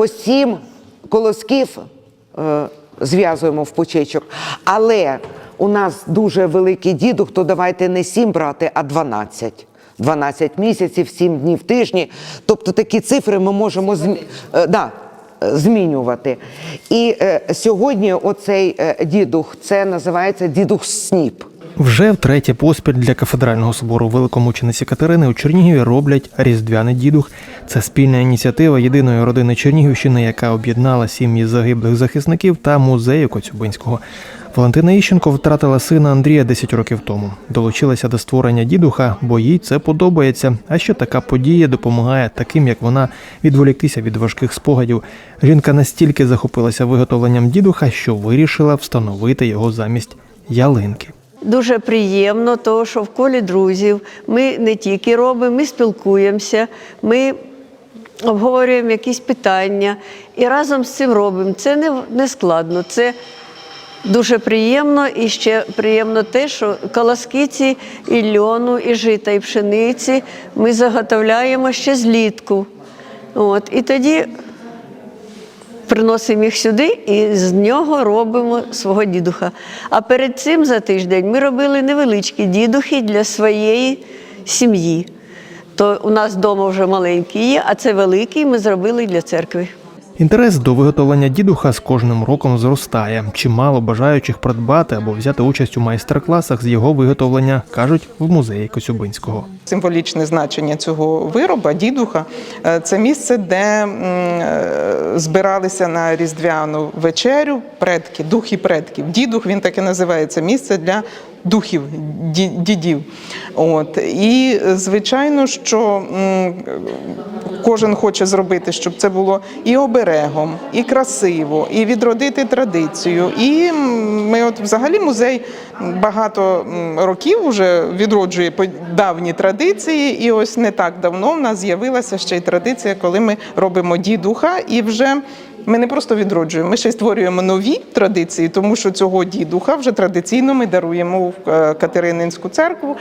по сім колосків е, зв'язуємо в пучечок. Але у нас дуже великий дідух, то давайте не сім брати, а 12. 12 місяців, 7 днів тижні. Тобто такі цифри ми можемо зм... е, да, е, змінювати. І е, сьогодні оцей е, дідух, це називається дідух сніп. Вже втретє поспіль для кафедрального собору великомучениці Катерини у Чернігові роблять різдвяний дідух. Це спільна ініціатива єдиної родини Чернігівщини, яка об'єднала сім'ї загиблих захисників та музею Коцюбинського. Валентина Іщенко втратила сина Андрія 10 років тому. Долучилася до створення дідуха, бо їй це подобається. А ще така подія допомагає таким, як вона, відволіктися від важких спогадів. Жінка настільки захопилася виготовленням дідуха, що вирішила встановити його замість ялинки. Дуже приємно, тому що в колі друзів ми не тільки робимо, ми спілкуємося, ми обговорюємо якісь питання і разом з цим робимо. Це не, не складно, це дуже приємно і ще приємно те, що колоскиці і льону, і жита, і пшениці ми заготовляємо ще злітку. От, і тоді приносимо їх сюди і з нього робимо свого дідуха. А перед цим за тиждень ми робили невеличкі дідухи для своєї сім'ї. То у нас вдома вже маленький є, а це великий ми зробили для церкви. Інтерес до виготовлення дідуха з кожним роком зростає. Чимало бажаючих придбати або взяти участь у майстер-класах з його виготовлення, кажуть в музеї Коцюбинського. Символічне значення цього вироба, дідуха, е, це місце, де е, збиралися на різдвяну вечерю предки, духи предків. Дідух він так і називається місце для духів, дідів. От. І звичайно, що кожен хоче зробити, щоб це було і оберегом, і красиво, і відродити традицію. І ми, от взагалі, музей багато років вже відроджує давні традиції. І ось не так давно в нас з'явилася ще й традиція, коли ми робимо дідуха і вже. Ми не просто відроджуємо, ми ще й створюємо нові традиції, тому що цього дідуха вже традиційно ми даруємо в е, Катерининську церкву.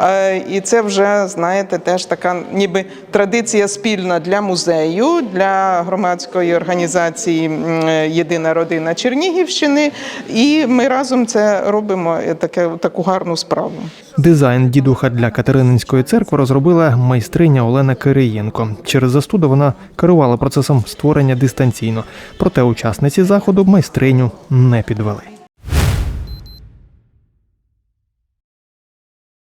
Е, І це вже, знаєте, теж така ніби традиція спільна для музею, для громадської організації е, Єдина родина Чернігівщини. І ми разом це робимо таке, таку гарну справу. Дизайн дідуха для Катерининської церкви розробила майстриня Олена Кириєнко. Через застуду вона керувала процесом створення дистанційно. Проте учасниці заходу майстриню не підвели.